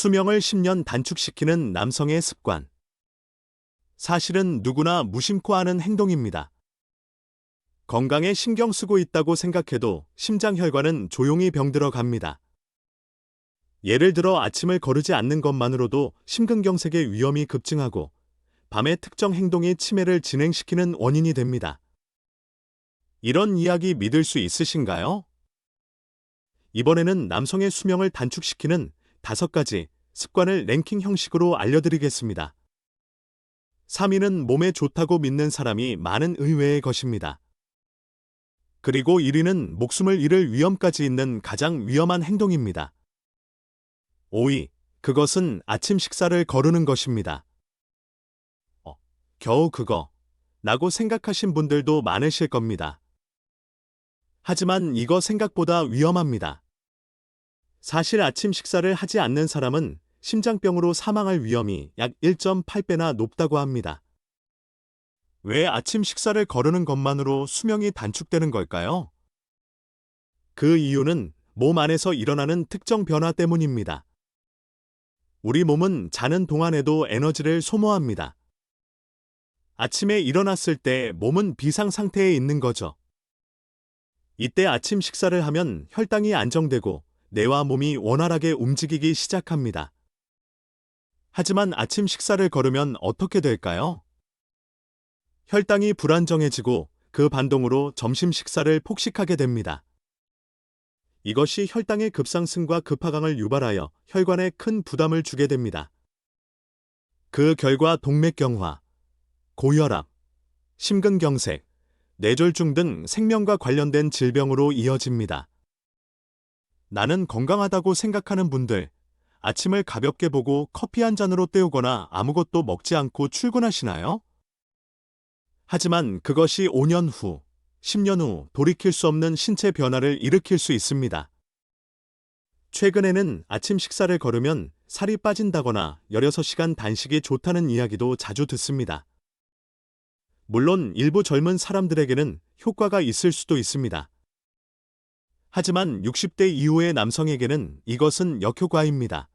수명을 10년 단축시키는 남성의 습관. 사실은 누구나 무심코 하는 행동입니다. 건강에 신경 쓰고 있다고 생각해도 심장 혈관은 조용히 병들어 갑니다. 예를 들어 아침을 거르지 않는 것만으로도 심근경색의 위험이 급증하고 밤에 특정 행동이 치매를 진행시키는 원인이 됩니다. 이런 이야기 믿을 수 있으신가요? 이번에는 남성의 수명을 단축시키는 다섯 가지 습관을 랭킹 형식으로 알려드리겠습니다. 3위는 몸에 좋다고 믿는 사람이 많은 의외의 것입니다. 그리고 1위는 목숨을 잃을 위험까지 있는 가장 위험한 행동입니다. 5위, 그것은 아침 식사를 거르는 것입니다. 어, 겨우 그거. 라고 생각하신 분들도 많으실 겁니다. 하지만 이거 생각보다 위험합니다. 사실 아침 식사를 하지 않는 사람은 심장병으로 사망할 위험이 약 1.8배나 높다고 합니다. 왜 아침 식사를 거르는 것만으로 수명이 단축되는 걸까요? 그 이유는 몸 안에서 일어나는 특정 변화 때문입니다. 우리 몸은 자는 동안에도 에너지를 소모합니다. 아침에 일어났을 때 몸은 비상 상태에 있는 거죠. 이때 아침 식사를 하면 혈당이 안정되고 뇌와 몸이 원활하게 움직이기 시작합니다. 하지만 아침 식사를 거르면 어떻게 될까요? 혈당이 불안정해지고 그 반동으로 점심 식사를 폭식하게 됩니다. 이것이 혈당의 급상승과 급하강을 유발하여 혈관에 큰 부담을 주게 됩니다. 그 결과 동맥경화, 고혈압, 심근경색, 뇌졸중 등 생명과 관련된 질병으로 이어집니다. 나는 건강하다고 생각하는 분들, 아침을 가볍게 보고 커피 한 잔으로 때우거나 아무것도 먹지 않고 출근하시나요? 하지만 그것이 5년 후, 10년 후 돌이킬 수 없는 신체 변화를 일으킬 수 있습니다. 최근에는 아침 식사를 거르면 살이 빠진다거나 16시간 단식이 좋다는 이야기도 자주 듣습니다. 물론 일부 젊은 사람들에게는 효과가 있을 수도 있습니다. 하지만 60대 이후의 남성에게는 이것은 역효과입니다.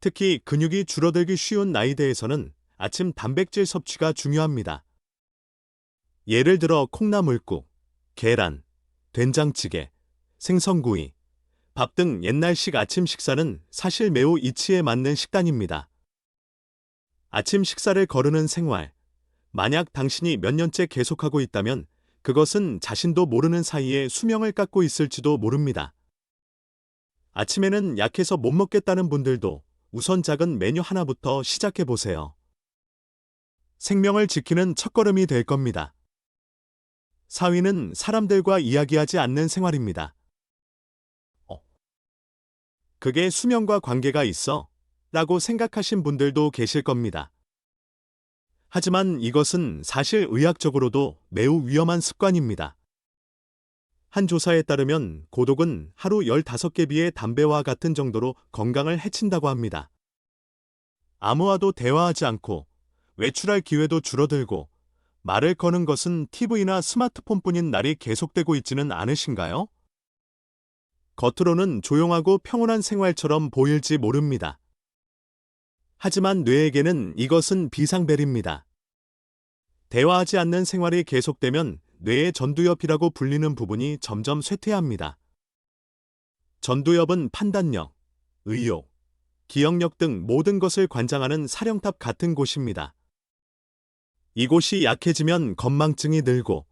특히 근육이 줄어들기 쉬운 나이대에서는 아침 단백질 섭취가 중요합니다. 예를 들어 콩나물국, 계란, 된장찌개, 생선구이, 밥 등 옛날식 아침 식사는 사실 매우 이치에 맞는 식단입니다. 아침 식사를 거르는 생활, 만약 당신이 몇 년째 계속하고 있다면 그것은 자신도 모르는 사이에 수명을 깎고 있을지도 모릅니다. 아침에는 약해서 못 먹겠다는 분들도 우선 작은 메뉴 하나부터 시작해 보세요. 생명을 지키는 첫걸음이 될 겁니다. 4위는 사람들과 이야기하지 않는 생활입니다. 어. 그게 수명과 관계가 있어? 라고 생각하신 분들도 계실 겁니다. 하지만 이것은 사실 의학적으로도 매우 위험한 습관입니다. 한 조사에 따르면 고독은 하루 15개 비의 담배와 같은 정도로 건강을 해친다고 합니다. 아무와도 대화하지 않고 외출할 기회도 줄어들고 말을 거는 것은 TV나 스마트폰뿐인 날이 계속되고 있지는 않으신가요? 겉으로는 조용하고 평온한 생활처럼 보일지 모릅니다. 하지만 뇌에게는 이것은 비상벨입니다. 대화하지 않는 생활이 계속되면 뇌의 전두엽이라고 불리는 부분이 점점 쇠퇴합니다. 전두엽은 판단력, 의욕, 기억력 등 모든 것을 관장하는 사령탑 같은 곳입니다. 이곳이 약해지면 건망증이 늘고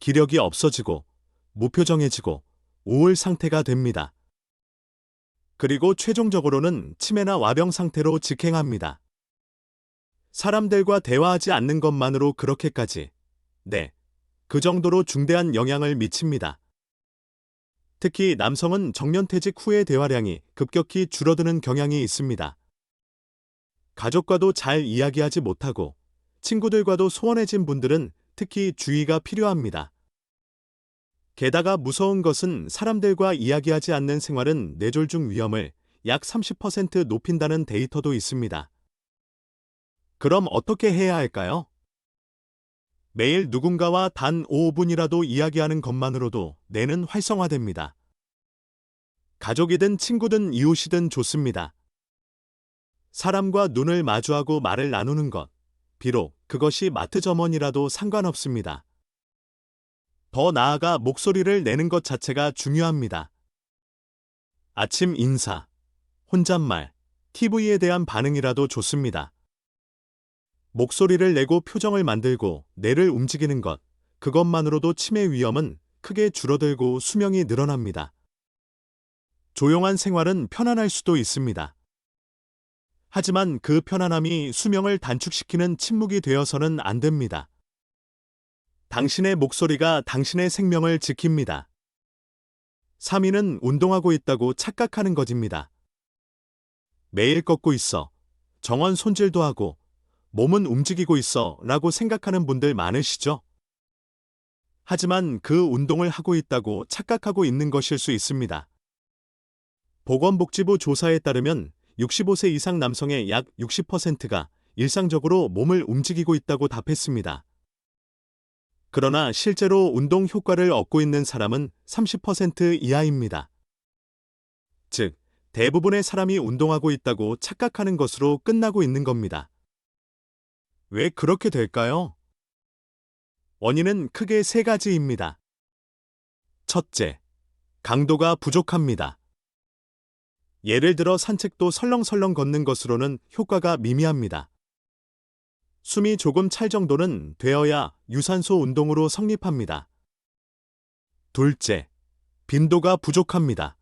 기력이 없어지고 무표정해지고 우울 상태가 됩니다. 그리고 최종적으로는 치매나 와병 상태로 직행합니다. 사람들과 대화하지 않는 것만으로 그렇게까지, 네, 그 정도로 중대한 영향을 미칩니다. 특히 남성은 정년퇴직 후의 대화량이 급격히 줄어드는 경향이 있습니다. 가족과도 잘 이야기하지 못하고 친구들과도 소원해진 분들은 특히 주의가 필요합니다. 게다가 무서운 것은 사람들과 이야기하지 않는 생활은 뇌졸중 위험을 약 30% 높인다는 데이터도 있습니다. 그럼 어떻게 해야 할까요? 매일 누군가와 단 5분이라도 이야기하는 것만으로도 뇌는 활성화됩니다. 가족이든 친구든 이웃이든 좋습니다. 사람과 눈을 마주하고 말을 나누는 것. 비록 그것이 마트 점원이라도 상관없습니다. 더 나아가 목소리를 내는 것 자체가 중요합니다. 아침 인사, 혼잣말, TV에 대한 반응이라도 좋습니다. 목소리를 내고 표정을 만들고 뇌를 움직이는 것, 그것만으로도 치매 위험은 크게 줄어들고 수명이 늘어납니다. 조용한 생활은 편안할 수도 있습니다. 하지만 그 편안함이 수명을 단축시키는 침묵이 되어서는 안 됩니다. 당신의 목소리가 당신의 생명을 지킵니다. 3위는 운동하고 있다고 착각하는 것입니다. 매일 걷고 있어. 정원 손질도 하고 몸은 움직이고 있어 라고 생각하는 분들 많으시죠? 하지만 그 운동을 하고 있다고 착각하고 있는 것일 수 있습니다. 보건복지부 조사에 따르면 65세 이상 남성의 약 60%가 일상적으로 몸을 움직이고 있다고 답했습니다. 그러나 실제로 운동 효과를 얻고 있는 사람은 30% 이하입니다. 즉, 대부분의 사람이 운동하고 있다고 착각하는 것으로 끝나고 있는 겁니다. 왜 그렇게 될까요? 원인은 크게 세 가지입니다. 첫째, 강도가 부족합니다. 예를 들어 산책도 설렁설렁 걷는 것으로는 효과가 미미합니다. 숨이 조금 찰 정도는 되어야 유산소 운동으로 성립합니다. 둘째, 빈도가 부족합니다.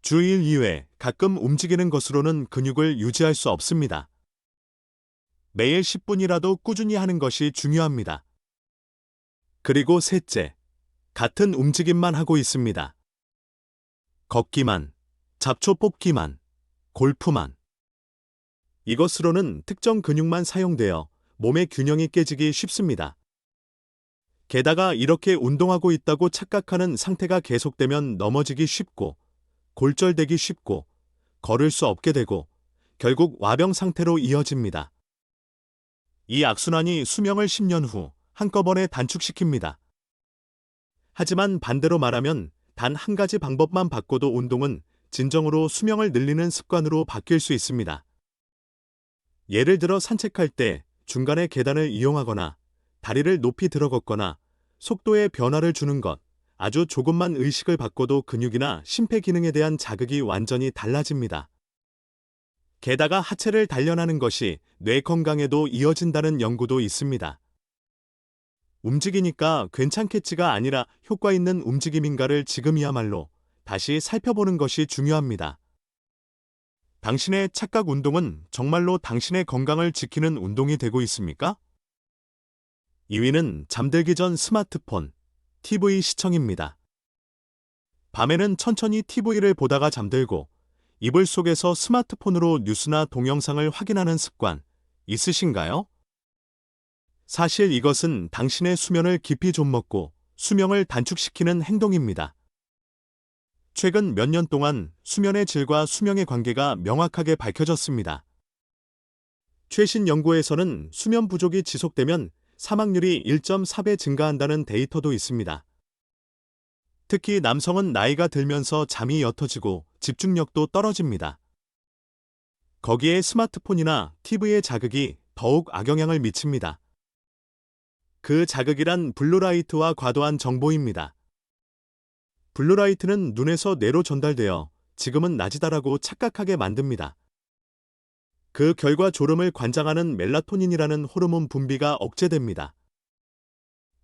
주일 이외 가끔 움직이는 것으로는 근육을 유지할 수 없습니다. 매일 10분이라도 꾸준히 하는 것이 중요합니다. 그리고 셋째, 같은 움직임만 하고 있습니다. 걷기만, 잡초 뽑기만, 골프만. 이것으로는 특정 근육만 사용되어 몸의 균형이 깨지기 쉽습니다. 게다가 이렇게 운동하고 있다고 착각하는 상태가 계속되면 넘어지기 쉽고, 골절되기 쉽고, 걸을 수 없게 되고, 결국 와병 상태로 이어집니다. 이 악순환이 수명을 10년 후 한꺼번에 단축시킵니다. 하지만 반대로 말하면 단 한 가지 방법만 바꿔도 운동은 진정으로 수명을 늘리는 습관으로 바뀔 수 있습니다. 예를 들어 산책할 때 중간에 계단을 이용하거나 다리를 높이 들어 걷거나 속도에 변화를 주는 것, 아주 조금만 의식을 바꿔도 근육이나 심폐 기능에 대한 자극이 완전히 달라집니다. 게다가 하체를 단련하는 것이 뇌 건강에도 이어진다는 연구도 있습니다. 움직이니까 괜찮겠지가 아니라 효과 있는 움직임인가를 지금이야말로 다시 살펴보는 것이 중요합니다. 당신의 착각 운동은 정말로 당신의 건강을 지키는 운동이 되고 있습니까? 2위는 잠들기 전 스마트폰, TV 시청입니다. 밤에는 천천히 TV를 보다가 잠들고 이불 속에서 스마트폰으로 뉴스나 동영상을 확인하는 습관 있으신가요? 사실 이것은 당신의 수면을 깊이 좀먹고 수명을 단축시키는 행동입니다. 최근 몇 년 동안 수면의 질과 수명의 관계가 명확하게 밝혀졌습니다. 최신 연구에서는 수면 부족이 지속되면 사망률이 1.4배 증가한다는 데이터도 있습니다. 특히 남성은 나이가 들면서 잠이 옅어지고 집중력도 떨어집니다. 거기에 스마트폰이나 TV의 자극이 더욱 악영향을 미칩니다. 그 자극이란 블루라이트와 과도한 정보입니다. 블루라이트는 눈에서 뇌로 전달되어 지금은 낮이다라고 착각하게 만듭니다. 그 결과 졸음을 관장하는 멜라토닌이라는 호르몬 분비가 억제됩니다.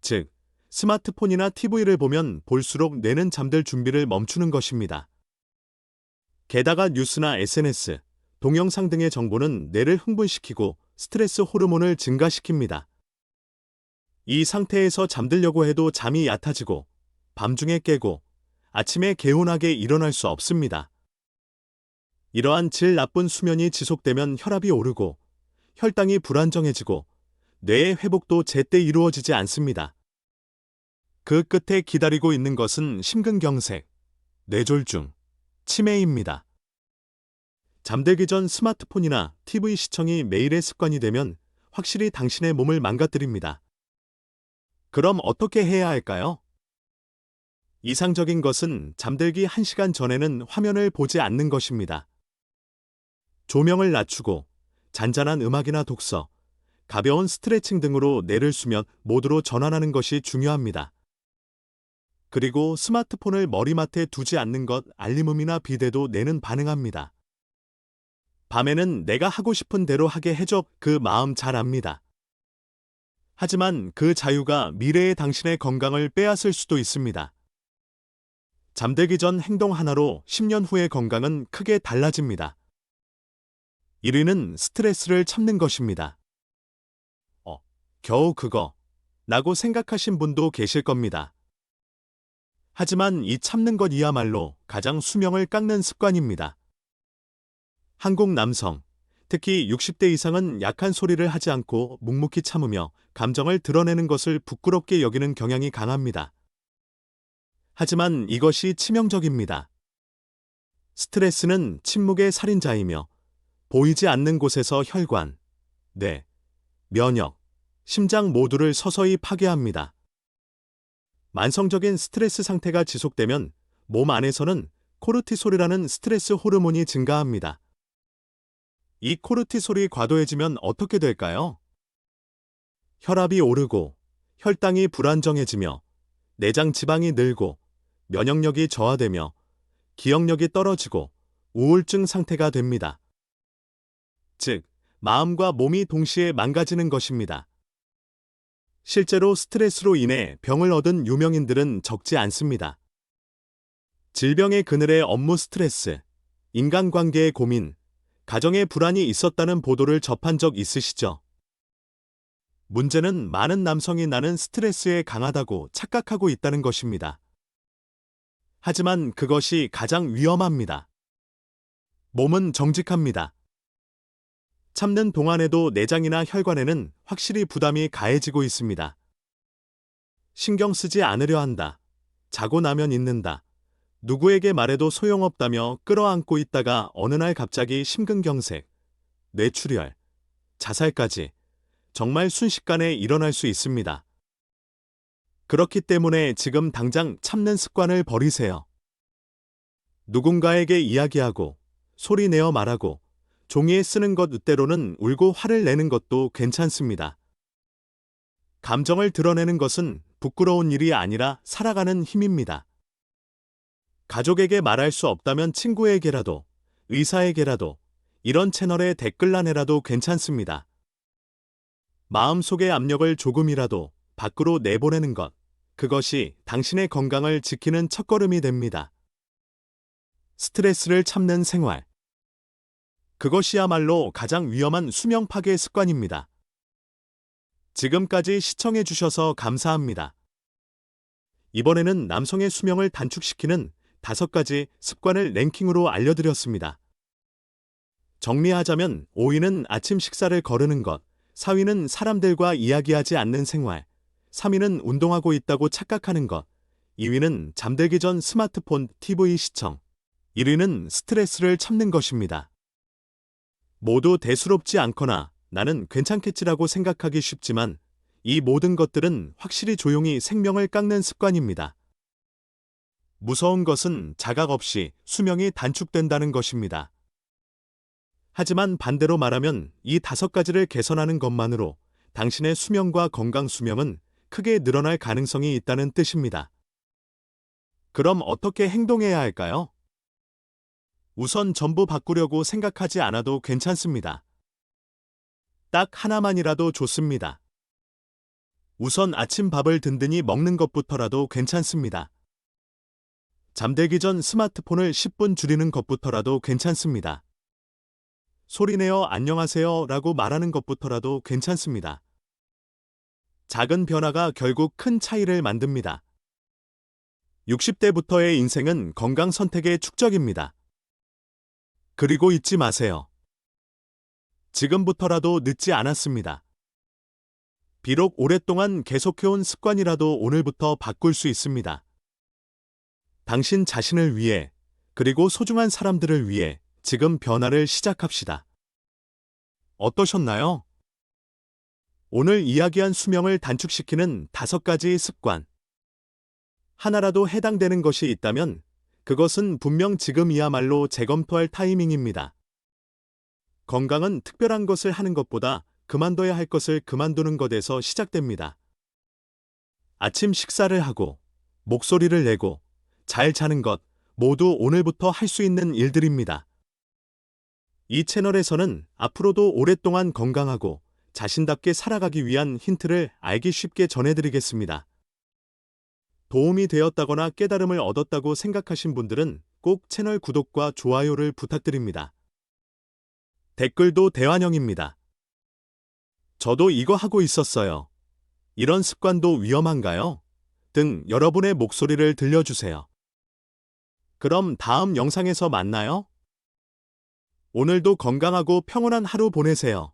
즉, 스마트폰이나 TV를 보면 볼수록 뇌는 잠들 준비를 멈추는 것입니다. 게다가 뉴스나 SNS, 동영상 등의 정보는 뇌를 흥분시키고 스트레스 호르몬을 증가시킵니다. 이 상태에서 잠들려고 해도 잠이 얕아지고 밤중에 깨고 아침에 개운하게 일어날 수 없습니다. 이러한 질 나쁜 수면이 지속되면 혈압이 오르고 혈당이 불안정해지고 뇌의 회복도 제때 이루어지지 않습니다. 그 끝에 기다리고 있는 것은 심근경색, 뇌졸중, 치매입니다. 잠들기 전 스마트폰이나 TV 시청이 매일의 습관이 되면 확실히 당신의 몸을 망가뜨립니다. 그럼 어떻게 해야 할까요? 이상적인 것은 잠들기 1시간 전에는 화면을 보지 않는 것입니다. 조명을 낮추고 잔잔한 음악이나 독서, 가벼운 스트레칭 등으로 뇌를 수면 모드로 전환하는 것이 중요합니다. 그리고 스마트폰을 머리맡에 두지 않는 것 알림음이나 비대도 뇌는 반응합니다. 밤에는 내가 하고 싶은 대로 하게 해줘 그 마음 잘 압니다. 하지만 그 자유가 미래의 당신의 건강을 빼앗을 수도 있습니다. 잠들기 전 행동 하나로 10년 후의 건강은 크게 달라집니다. 1위는 스트레스를 참는 것입니다. 어, 겨우 그거. 라고 생각하신 분도 계실 겁니다. 하지만 이 참는 것이야말로 가장 수명을 깎는 습관입니다. 한국 남성, 특히 60대 이상은 약한 소리를 하지 않고 묵묵히 참으며 감정을 드러내는 것을 부끄럽게 여기는 경향이 강합니다. 하지만 이것이 치명적입니다. 스트레스는 침묵의 살인자이며 보이지 않는 곳에서 혈관, 뇌, 면역, 심장 모두를 서서히 파괴합니다. 만성적인 스트레스 상태가 지속되면 몸 안에서는 코르티솔이라는 스트레스 호르몬이 증가합니다. 이 코르티솔이 과도해지면 어떻게 될까요? 혈압이 오르고 혈당이 불안정해지며 내장 지방이 늘고 면역력이 저하되며 기억력이 떨어지고 우울증 상태가 됩니다. 즉, 마음과 몸이 동시에 망가지는 것입니다. 실제로 스트레스로 인해 병을 얻은 유명인들은 적지 않습니다. 질병의 그늘에 업무 스트레스, 인간관계의 고민, 가정의 불안이 있었다는 보도를 접한 적 있으시죠? 문제는 많은 남성이 나는 스트레스에 강하다고 착각하고 있다는 것입니다. 하지만 그것이 가장 위험합니다. 몸은 정직합니다. 참는 동안에도 내장이나 혈관에는 확실히 부담이 가해지고 있습니다. 신경 쓰지 않으려 한다. 자고 나면 잊는다. 누구에게 말해도 소용없다며 끌어안고 있다가 어느 날 갑자기 심근경색, 뇌출혈, 자살까지 정말 순식간에 일어날 수 있습니다. 그렇기 때문에 지금 당장 참는 습관을 버리세요. 누군가에게 이야기하고 소리 내어 말하고 종이에 쓰는 것 때로는 울고 화를 내는 것도 괜찮습니다. 감정을 드러내는 것은 부끄러운 일이 아니라 살아가는 힘입니다. 가족에게 말할 수 없다면 친구에게라도, 의사에게라도, 이런 채널에 댓글란에라도 괜찮습니다. 마음속의 압력을 조금이라도 밖으로 내보내는 것, 그것이 당신의 건강을 지키는 첫걸음이 됩니다. 스트레스를 참는 생활. 그것이야말로 가장 위험한 수명 파괴 습관입니다. 지금까지 시청해 주셔서 감사합니다. 이번에는 남성의 수명을 단축시키는 다섯 가지 습관을 랭킹으로 알려드렸습니다. 정리하자면 5위는 아침 식사를 거르는 것, 4위는 사람들과 이야기하지 않는 생활, 3위는 운동하고 있다고 착각하는 것, 2위는 잠들기 전 스마트폰 TV 시청, 1위는 스트레스를 참는 것입니다. 모두 대수롭지 않거나 나는 괜찮겠지라고 생각하기 쉽지만 이 모든 것들은 확실히 조용히 생명을 깎는 습관입니다. 무서운 것은 자각 없이 수명이 단축된다는 것입니다. 하지만 반대로 말하면 이 다섯 가지를 개선하는 것만으로 당신의 수명과 건강 수명은 크게 늘어날 가능성이 있다는 뜻입니다. 그럼 어떻게 행동해야 할까요? 우선 전부 바꾸려고 생각하지 않아도 괜찮습니다. 딱 하나만이라도 좋습니다. 우선 아침 밥을 든든히 먹는 것부터라도 괜찮습니다. 잠들기 전 스마트폰을 10분 줄이는 것부터라도 괜찮습니다. 소리내어 안녕하세요 라고 말하는 것부터라도 괜찮습니다. 작은 변화가 결국 큰 차이를 만듭니다. 60대부터의 인생은 건강 선택의 축적입니다. 그리고 잊지 마세요. 지금부터라도 늦지 않았습니다. 비록 오랫동안 계속해온 습관이라도 오늘부터 바꿀 수 있습니다. 당신 자신을 위해, 그리고 소중한 사람들을 위해 지금 변화를 시작합시다. 어떠셨나요? 오늘 이야기한 수명을 단축시키는 다섯 가지 습관. 하나라도 해당되는 것이 있다면 그것은 분명 지금이야말로 재검토할 타이밍입니다. 건강은 특별한 것을 하는 것보다 그만둬야 할 것을 그만두는 것에서 시작됩니다. 아침 식사를 하고, 목소리를 내고, 잘 자는 것 모두 오늘부터 할 수 있는 일들입니다. 이 채널에서는 앞으로도 오랫동안 건강하고 자신답게 살아가기 위한 힌트를 알기 쉽게 전해드리겠습니다. 도움이 되었다거나 깨달음을 얻었다고 생각하신 분들은 꼭 채널 구독과 좋아요를 부탁드립니다. 댓글도 대환영입니다. 저도 이거 하고 있었어요. 이런 습관도 위험한가요? 등 여러분의 목소리를 들려주세요. 그럼 다음 영상에서 만나요. 오늘도 건강하고 평온한 하루 보내세요.